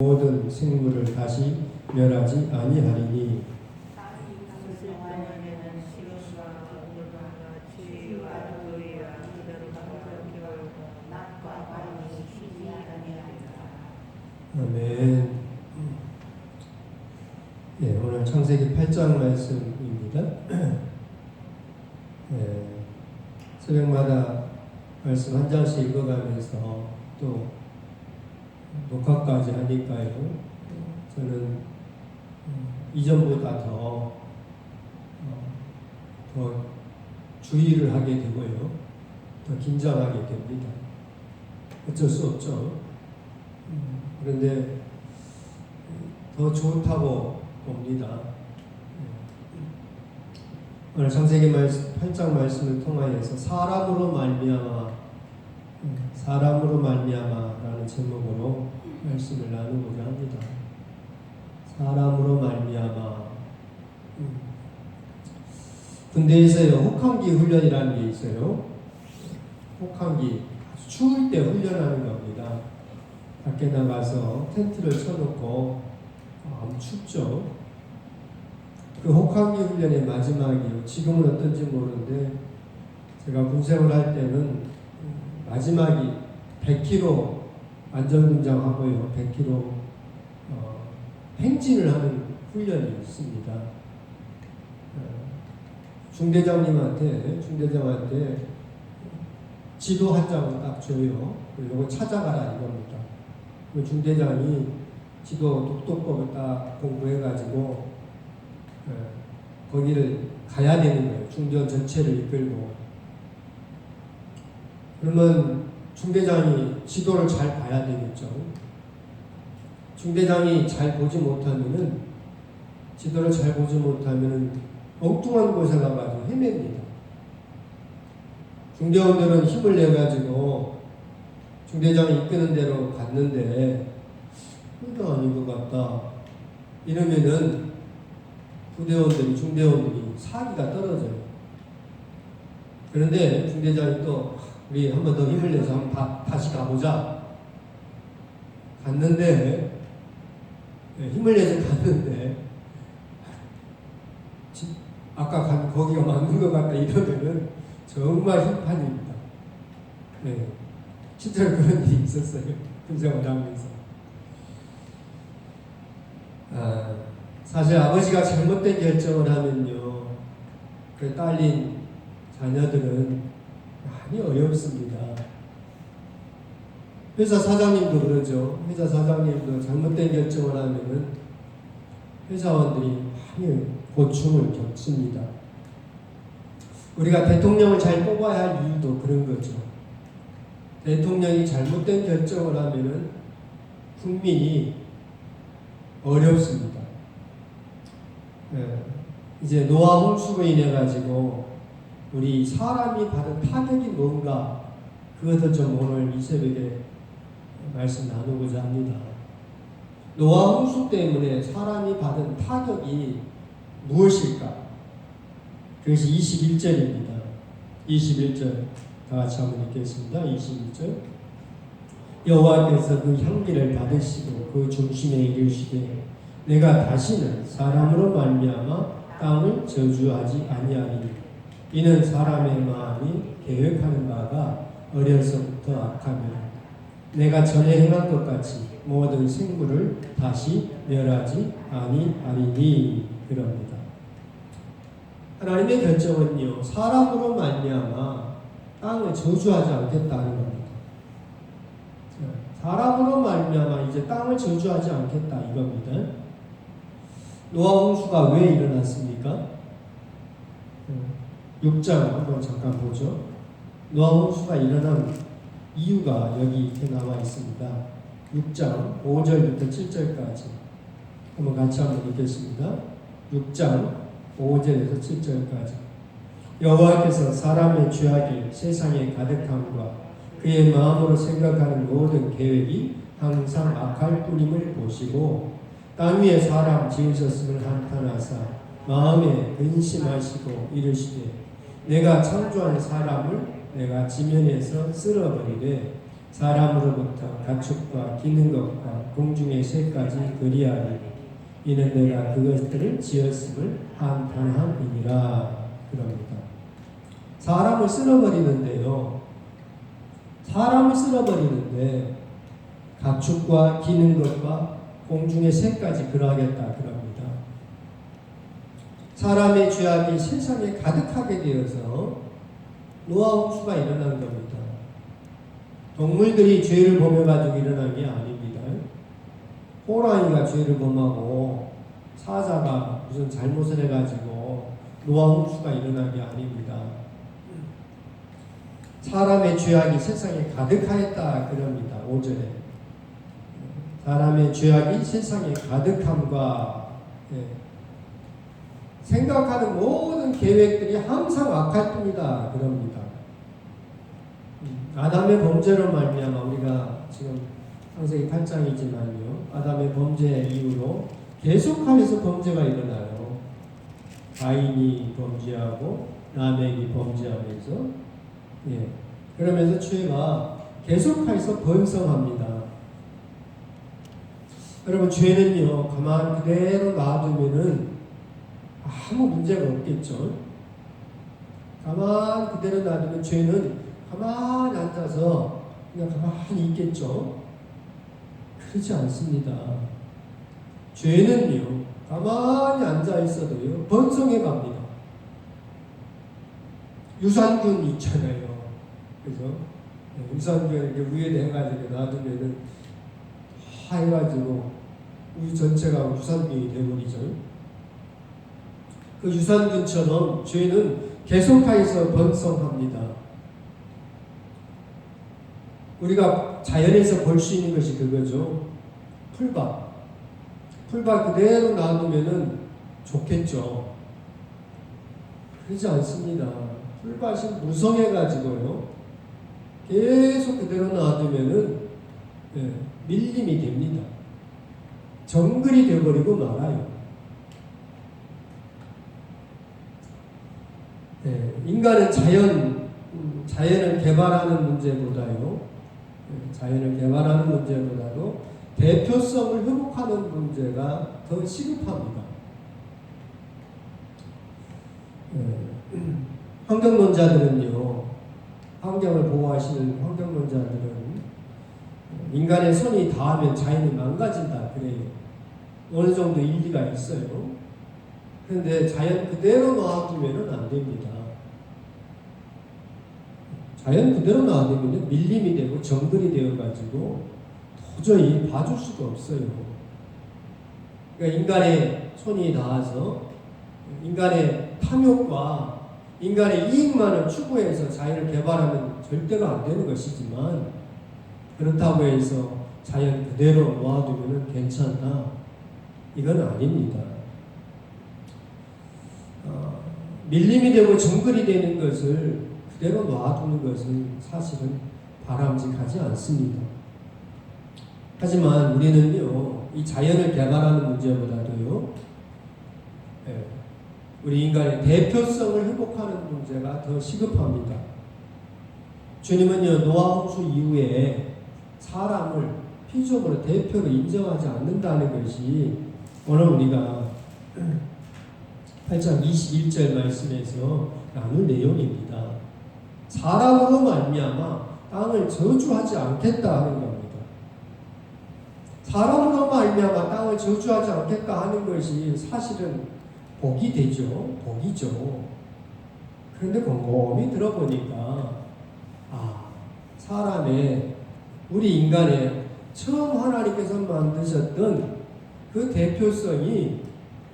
모든 생물을 다시 멸하지 아니하리니. 아멘. 예, 오늘 창세기 8장 말씀입니다. 예, 새벽마다 말씀 한 장씩 읽어가면서 또 녹화까지 하니까요. 저는 음, 이전보다 더, 어, 더 주의를 하게 되고요. 더 긴장하게 됩니다. 어쩔 수 없죠. 음, 그런데 더 좋다고 봅니다. 오늘 창세기 말씀 8장 말씀을 통하여서 사람으로 말미암아 음, 사람으로 말미암아라는 제목으로 말씀을 나누고자 합니다. 사람으로 말미암아 음. 군대에서요 혹한기 훈련이라는 게 있어요. 혹한기 추울 때 훈련하는 겁니다. 밖에 나가서 텐트를 쳐놓고 아, 아주 춥죠. 그 혹한기 훈련의 마지막이요. 지금은 어떤지 모르는데 제가 군생을 할 때는 음, 마지막이 100km 안전군장하고요. 100km 어, 행진을 하는 훈련이 있습니다. 어, 중대장님한테 중대장한테 지도 한 장을 딱 줘요. 이거 찾아가라 이겁니다. 그 중대장이 지도 독도법을 딱 공부해가지고 예, 거기를 가야 되는 거예요. 중전 전체를 이끌고. 그러면 중대장이 지도를 잘 봐야 되겠죠. 중대장이 잘 보지 못하면은 지도를 잘 보지 못하면은 엉뚱한 곳에 가가지고 헤맵니다. 중대원들은 힘을 내 가지고 중대장이 이끄는 대로 갔는데 이거 아닌 것 같다. 이러면은 부대원들이 중대원들이 사기가 떨어져요. 그런데 중대장이 또 우리 한 번 더 힘을 내서 다, 다시 가보자. 갔는데 네, 힘을 내서 갔는데 지- 아까 간 거기가 맞는 것 같다 이러면은 정말 힘판입니다. 네. 실제로 그런 일이 있었어요. 군생활 하면서. 아, 사실 아버지가 잘못된 결정을 하면요. 그 딸린 자녀들은 많이 어렵습니다. 회사 사장님도 그러죠. 회사 사장님도 잘못된 결정을 하면은 회사원들이 많이 고충을 겪습니다. 우리가 대통령을 잘 뽑아야 할 이유도 그런 거죠. 대통령이 잘못된 결정을 하면은 국민이 어렵습니다. 예, 이제 노아 홍수로 인해 가지고 우리 사람이 받은 타격이 뭔가 그것을 좀 오늘 이 새벽에 말씀 나누고자 합니다. 노아 홍수 때문에 사람이 받은 타격이 무엇일까? 그것이 21절입니다. 21절 다 같이 한번 읽겠습니다. 21절 여호와께서 그 향기를 받으시고 그 중심에 이르시되 내가 다시는 사람으로 말미암아 땅을 저주하지 아니하리니 이는 사람의 마음이 계획하는 바가 어려서부터 악하며 내가 전에 행한 것 같이 모든 생물을 다시 멸하지 아니하리니 그럽니다. 하나님의 결정은요 사람으로 말미암아 땅을 저주하지 않겠다는 겁니다. 사람으로 말미암아 이제 땅을 저주하지 않겠다 이겁니다. 노아 홍수가 왜 일어났습니까? 6장 한번 잠깐 보죠. 노아 홍수가 일어난 이유가 여기 이렇게 나와 있습니다. 6장 5절부터 7절까지 한번 같이 한번 읽겠습니다. 6장 5절에서 7절까지 여호와께서 사람의 죄악이 세상에 가득함과 그의 마음으로 생각하는 모든 계획이 항상 악할 뿐임을 보시고 땅 위에 사람 지으셨음을 한탄하사 마음에 근심하시고 이르시되 내가 창조한 사람을 내가 지면에서 쓸어버리되 사람으로부터 가축과 기는 것과 공중의 새까지 그리하리 이는 내가 그것들을 지었음을 한탄함이니라 그럽니다. 사람을 쓸어버리는데요. 사람을 쓸어버리는데 가축과 기는 것과 공중의 새까지 그러하겠다 그럽니다. 사람의 죄악이 세상에 가득하게 되어서 노아 홍수가 일어난 겁니다. 동물들이 죄를 범해가지고 일어난 게 아닙니다. 호랑이가 죄를 범하고 사자가 무슨 잘못을 해가지고 노아 홍수가 일어난 게 아닙니다. 사람의 죄악이 세상에 가득하였다 그럽니다. 5절에 사람의 죄악이 세상에 가득함과 예, 생각하는 모든 계획들이 항상 악할 뿐이다 그럽니다. 음, 아담의 범죄로 말미암아 우리가 지금 창세기 8장이지만요. 아담의 범죄 이후로 계속하면서 범죄가 일어나요. 가인이 범죄하고 라멕이 범죄하면서 예. 그러면서 죄가 계속해서 번성합니다. 여러분 죄는요 가만 그대로 놔두면은 아무 문제가 없겠죠. 가만 그대로 놔두면 죄는 가만히 앉아서 그냥 가만히 있겠죠. 그렇지 않습니다. 죄는요 가만히 앉아 있어도요 번성해 갑니다. 유산균 있잖아요. 그죠? 네, 유산균 위에 해가지고 놔두면은 다 해가지고 우리 전체가 유산균이 되버리죠. 그 유산균처럼 죄는 계속하여서 번성합니다. 우리가 자연에서 볼 수 있는 것이 그거죠. 풀밭. 풀밭 그대로 놔두면은 좋겠죠. 그렇지 않습니다. 풀밭이 무성해가지고요. 계속 그대로 놔두면은 예, 밀림이 됩니다. 정글이 되어버리고 말아요. 예, 인간은 자연, 음, 자연을 개발하는 문제보다요, 예, 자연을 개발하는 문제보다도 대표성을 회복하는 문제가 더 시급합니다. 예, 환경론자들은요, 환경을 보호하시는 환경론자들은 인간의 손이 닿으면 자연이 망가진다 그래요. 어느 정도 일리가 있어요. 그런데 자연 그대로 놔두면 안 됩니다. 자연 그대로 놔두면 밀림이 되고 정글이 되어가지고 도저히 봐줄 수가 없어요. 그러니까 인간의 손이 닿아서 인간의 탐욕과 인간의 이익만을 추구해서 자연을 개발하면 절대로 안 되는 것이지만 그렇다고 해서 자연 그대로 놓아두면 괜찮다. 이건 아닙니다. 어, 밀림이 되고 정글이 되는 것을 그대로 놔두는 것은 사실은 바람직하지 않습니다. 하지만 우리는요, 이 자연을 개발하는 문제보다도요, 예, 우리 인간의 대표성을 회복하는 문제가 더 시급합니다. 주님은요, 노아 홍수 이후에 사람을 피조물의 대표로 인정하지 않는다는 것이 오늘 우리가 8장 21절 말씀에서 나눌 내용입니다. 사람으로 말미암아 땅을 저주하지 않겠다 하는 겁니다. 사람으로 말미암아 땅을 저주하지 않겠다 하는 것이 사실은 복이 되죠. 복이죠. 그런데 곰곰이 들어보니까 아 사람의 우리 인간의 처음 하나님께서 만드셨던 그 대표성이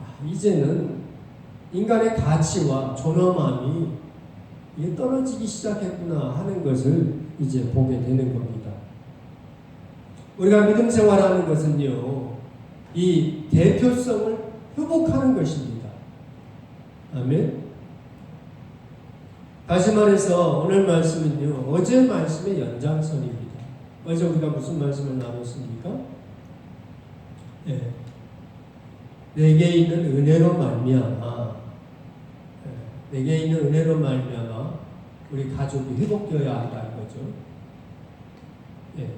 아, 이제는 인간의 가치와 존엄함이 떨어지기 시작했구나 하는 것을 이제 보게 되는 겁니다. 우리가 믿음 생활하는 것은요, 이 대표성을 회복하는 것입니다. 아멘. 다시 말해서 오늘 말씀은요, 어제 말씀의 연장선입니다. 어제 우리가 무슨 말씀을 나눴습니까? 예. 내게 있는 은혜로 말미암아 예. 내게 있는 은혜로 말미암아 우리 가족이 회복되어야 한다 이거죠. 예.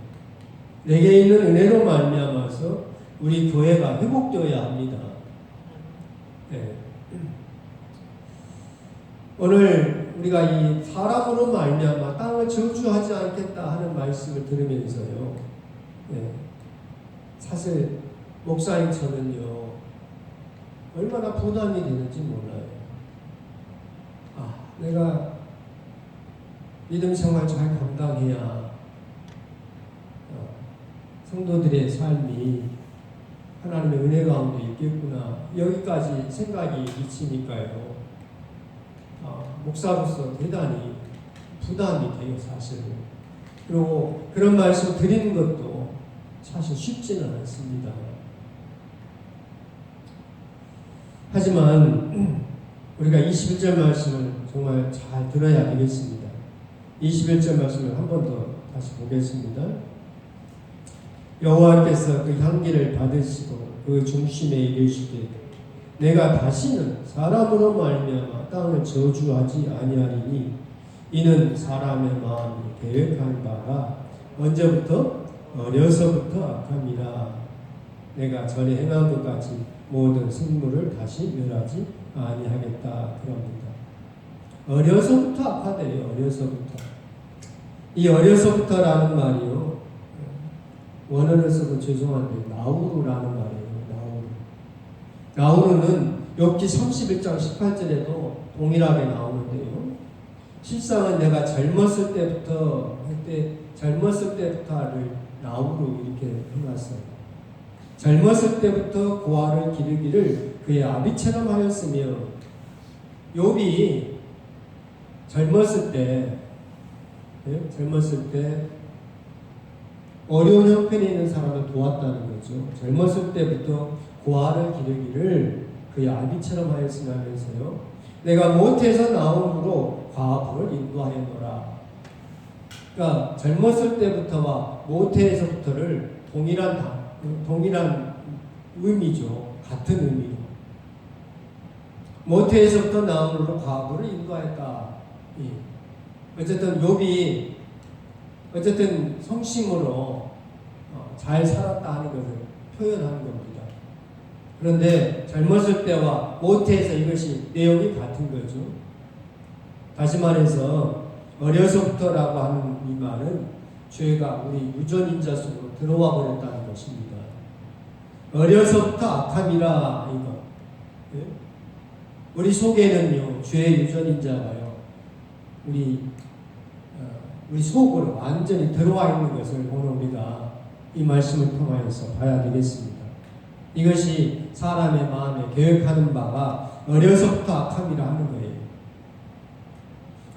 내게 있는 은혜로 말미암아서 우리 교회가 회복되어야 합니다. 예. 오늘 우리가 이 사람으로 말미암아 땅을 저주하지 않겠다 하는 말씀을 들으면서요. 예. 사실 목사인 저는요 얼마나 부담이 되는지 몰라요. 아, 내가 믿음 생활 잘 감당해야 어, 성도들의 삶이 하나님의 은혜 가운데 있겠구나 여기까지 생각이 미치니까요. 아, 목사로서 대단히 부담이 돼요 사실은. 그리고 그런 말씀 드리는 것도 사실 쉽지는 않습니다. 하지만 우리가 21절 말씀을 정말 잘 들어야 되겠습니다. 21절 말씀을 한 번 더 다시 보겠습니다. 여호와께서 그 향기를 받으시고 그 중심에 이르시되 내가 다시는 사람으로 말미암아 땅을 저주하지 아니하리니 이는 사람의 마음이 계획한 바가 언제부터 어려서부터 악함이라 내가 전에 행한 것 같이 모든 생물을 다시 멸하지 아니하겠다 그럽니다. 어려서부터 악하대요. 어려서부터. 이 어려서부터라는 말이요. 원어를 써도 죄송한데 나우루라는 말이에요. 나우루. 나우루는 욥기 31장 18절에도 동일하게 나오는데요. 실상은 내가 젊었을 때부터 그때 젊었을 때부터를 나우루 이렇게 해놨어요. 젊었을 때부터 고아를 기르기를 그의 아비처럼 하였으며 욥이 젊었을 때 예? 젊었을 때 어려운 형편에 있는 사람을 도왔다는 거죠. 젊었을 때부터 고아를 기르기를 그의 아비처럼 하였으며 하면서요. 내가 모태에서 나옴으로 과부를 인도하였노라. 그러니까 젊었을 때부터와 모태에서부터를 동일한 단- 동일한 의미죠. 같은 의미로. 모태에서부터 나옴으로 과부를 인도하였다. 예. 어쨌든 욥이 어쨌든 성심으로 어, 잘 살았다 하는 것을 표현하는 겁니다. 그런데 젊었을 때와 모태에서 이것이 내용이 같은 거죠. 다시 말해서 어려서부터라고 하는 이 말은 죄가 우리 유전인자 속으로 들어와 버렸다는 것입니다. 어려서부터 악함이라 이거. 예? 우리 속에는요 죄의 유전인자가요 우리 어, 우리 속으로 완전히 들어와 있는 것을 오늘 우리가 이 말씀을 통하여서 봐야 되겠습니다. 이것이 사람의 마음에 계획하는 바가 어려서부터 악함이라 하는 거예요.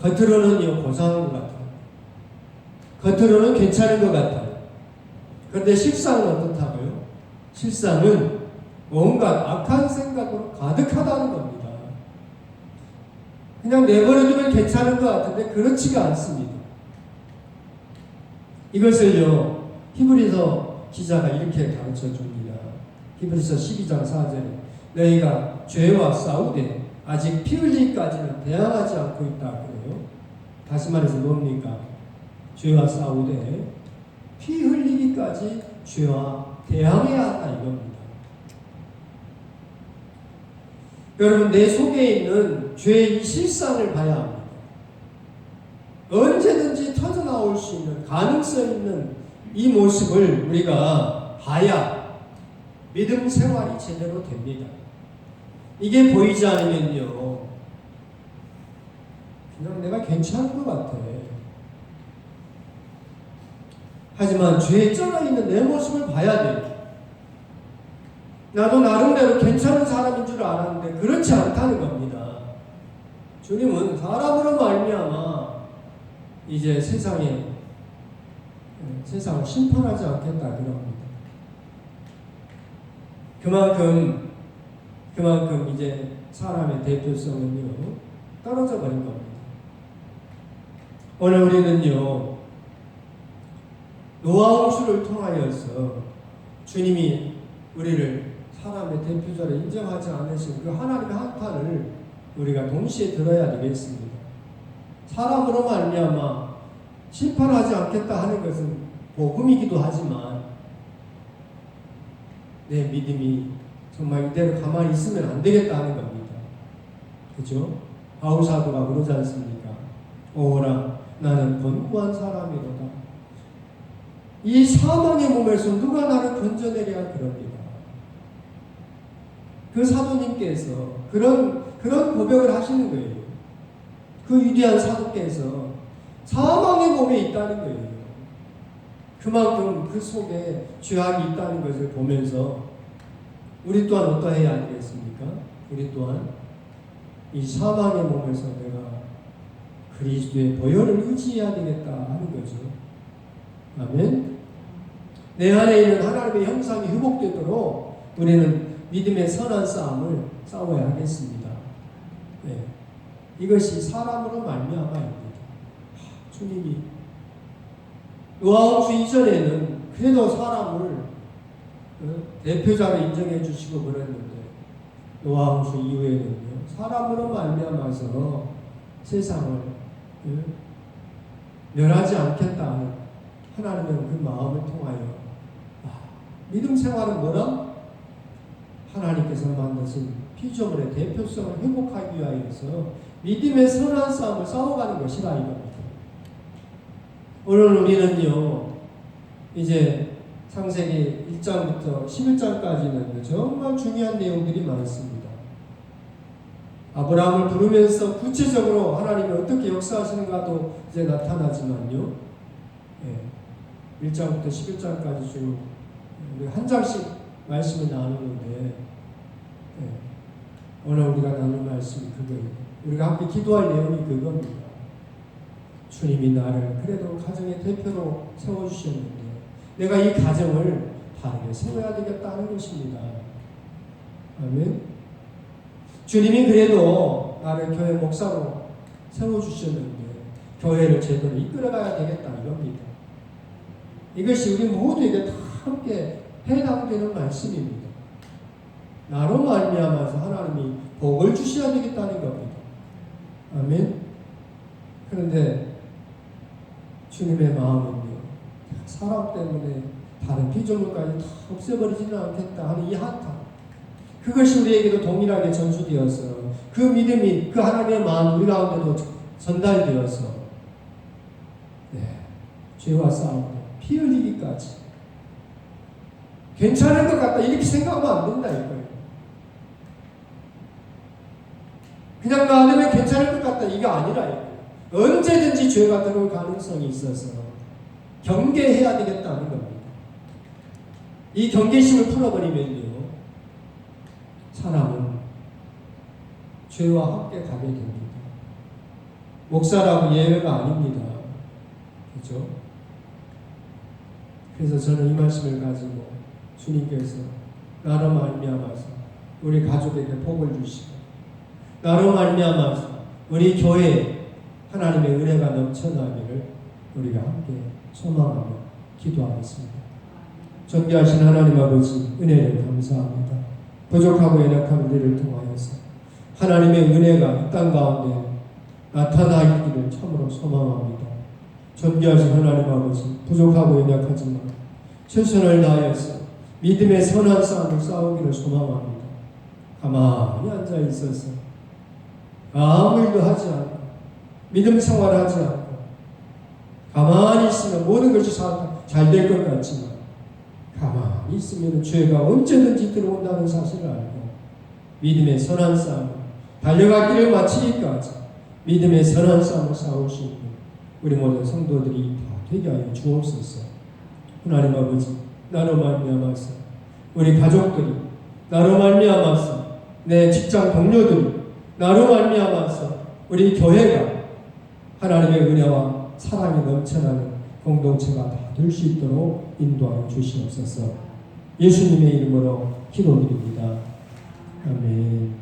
겉으로는 요 고상한 것 같아요. 겉으로는 괜찮은 것 같아요. 그런데 실상은 어떻다고요? 실상은 온갖 악한 생각으로 가득하다는 겁니다. 그냥 내버려두면 괜찮은 것 같은데 그렇지가 않습니다. 이것을요 히브리서 기자가 이렇게 가르쳐 줍니다. 히브리서 12장 4절에 너희가 죄와 싸우되 아직 피 흘리기까지는 대항하지 않고 있다 그래요. 다시 말해서 뭡니까? 죄와 싸우되 피 흘리기까지 죄와 대항해야 한다 이겁니다. 여러분 내 속에 있는 죄의 실상을 봐야 합니다. 언제든지 터져나올 수 있는 가능성 있는 이 모습을 우리가 봐야 믿음 생활이 제대로 됩니다. 이게 보이지 않으면요. 그냥 내가 괜찮은 것 같아. 하지만 죄에 쩔어 있는 내 모습을 봐야 돼요. 나도 나름대로 괜찮은 사람인 줄 알았는데 그렇지 않다는 겁니다. 주님은 사람으로 말미암아 이제 세상에 세상을 심판하지 않겠다 그럽니다. 그만큼 그만큼 이제 사람의 대표성은요 떨어져 버린 겁니다. 오늘 우리는요 노아 홍수를 통하여서 주님이 우리를 사람의 대표자로 인정하지 않으신 그 하나님의 한탄을 우리가 동시에 들어야 되겠습니다. 사람으로 말미암아 심판하지 않겠다 하는 것은 복음이기도 하지만 내 믿음이 정말 이대로 가만히 있으면 안 되겠다는 겁니다. 그죠? 바울사도가 그러지 않습니까? 오라 나는 권고한 사람이로다. 이 사망의 몸에서 누가 나를 건져내랴 그럽니다. 그 사도님께서 그런 그런 고백을 하시는 거예요. 그 위대한 사도께서 사망의 몸에 있다는 거예요. 그만큼 그 속에 죄악이 있다는 것을 보면서 우리 또한 어떠해야 되겠습니까? 우리 또한 이 사망의 몸에서 내가 그리스도의 보혈을 의지해야 되겠다 하는 거죠. 아멘. 내 안에 있는 하나님의 형상이 회복되도록 우리는 믿음의 선한 싸움을 싸워야 하겠습니다. 네. 이것이 사람으로 말미암아입니다. 하, 주님이 노아홍수 이전에는 그래도 사람을 어, 대표자로 인정해 주시고 그랬는데 노아홍수 이후에는요 사람으로 말미암아서 세상을 어, 멸하지 않겠다 는 하나님의 그 마음을 통하여 아, 믿음 생활은 뭐라? 하나님께서 만드신 피조물의 대표성을 회복하기 위하여서 믿음의 선한 싸움을 싸워가는 것이라 이겁니다. 오늘 우리는요, 이제 창세기 1장부터 11장까지는 정말 중요한 내용들이 많습니다. 아브라함을 부르면서 구체적으로 하나님이 어떻게 역사하시는가도 이제 나타나지만요. 예, 1장부터 11장까지 쭉 우리 한 장씩 말씀을 나누는데 예, 오늘 우리가 나눌 말씀이 그거예요. 우리가 함께 기도할 내용이 그겁니다. 주님이 나를 그래도 가정의 대표로 세워주셨는데 내가 이 가정을 바르게 세워야 되겠다는 것입니다. 아멘. 주님이 그래도 나를 교회 목사로 세워주셨는데 교회를 제대로 이끌어가야 되겠다 이겁니다. 이것이 우리 모두에게 다 함께 해당되는 말씀입니다. 나로 말미암아서 하나님이 복을 주셔야 되겠다는 겁니다. 아멘. 그런데 주님의 마음은요, 사람 때문에 다른 피조물까지 다 없애버리지는 않겠다 하는 이 한탄. 그것이 우리에게도 동일하게 전수되어서 그 믿음이 그 하나님의 마음 우리 가운데도 전달되어서 네, 죄와 싸우고 피 흘리기까지 괜찮을 것 같다 이렇게 생각하면 안 된다 이거예요. 그냥 놔두면 괜찮을 것 같다 이게 아니라. 언제든지 죄가 들어올 가능성이 있어서 경계해야 되겠다는 겁니다. 이 경계심을 풀어버리면요, 사람은 죄와 함께 가게 됩니다. 목사라고 예외가 아닙니다. 그죠? 그래서 저는 이 말씀을 가지고 주님께서 나로 말미암아서 우리 가족에게 복을 주시고 나로 말미암아서 우리 교회에 하나님의 은혜가 넘쳐나기를 우리가 함께 소망하며 기도하겠습니다. 존귀하신 하나님 아버지 은혜를 감사합니다. 부족하고 연약한 우리를 통하여서 하나님의 은혜가 이땅 가운데 나타나기를 참으로 소망합니다. 존귀하신 하나님 아버지 부족하고 연약하지만 최선을 다하여서 믿음의 선한 싸움을 싸우기를 소망합니다. 가만히 앉아 있어서 아무 일도 하지 않고 믿음 생활을 하지 않고 가만히 있으면 모든 것이 잘 될 것 같지만 가만히 있으면 죄가 언제든지 들어온다는 사실을 알고 믿음의 선한 싸움 길을 마치기까지 믿음의 선한 싸움을 싸울 수 있는 우리 모든 성도들이 다 되게 하여 주옵소서. 하나님 아버지 나로 말미암아서 우리 가족들이 나로 말미암아서 내 직장 동료들이 나로 말미암아서 우리 교회가 하나님의 은혜와 사랑이 넘쳐나는 공동체가 다 될 수 있도록 인도하여 주시옵소서. 예수님의 이름으로 기도드립니다. 아멘.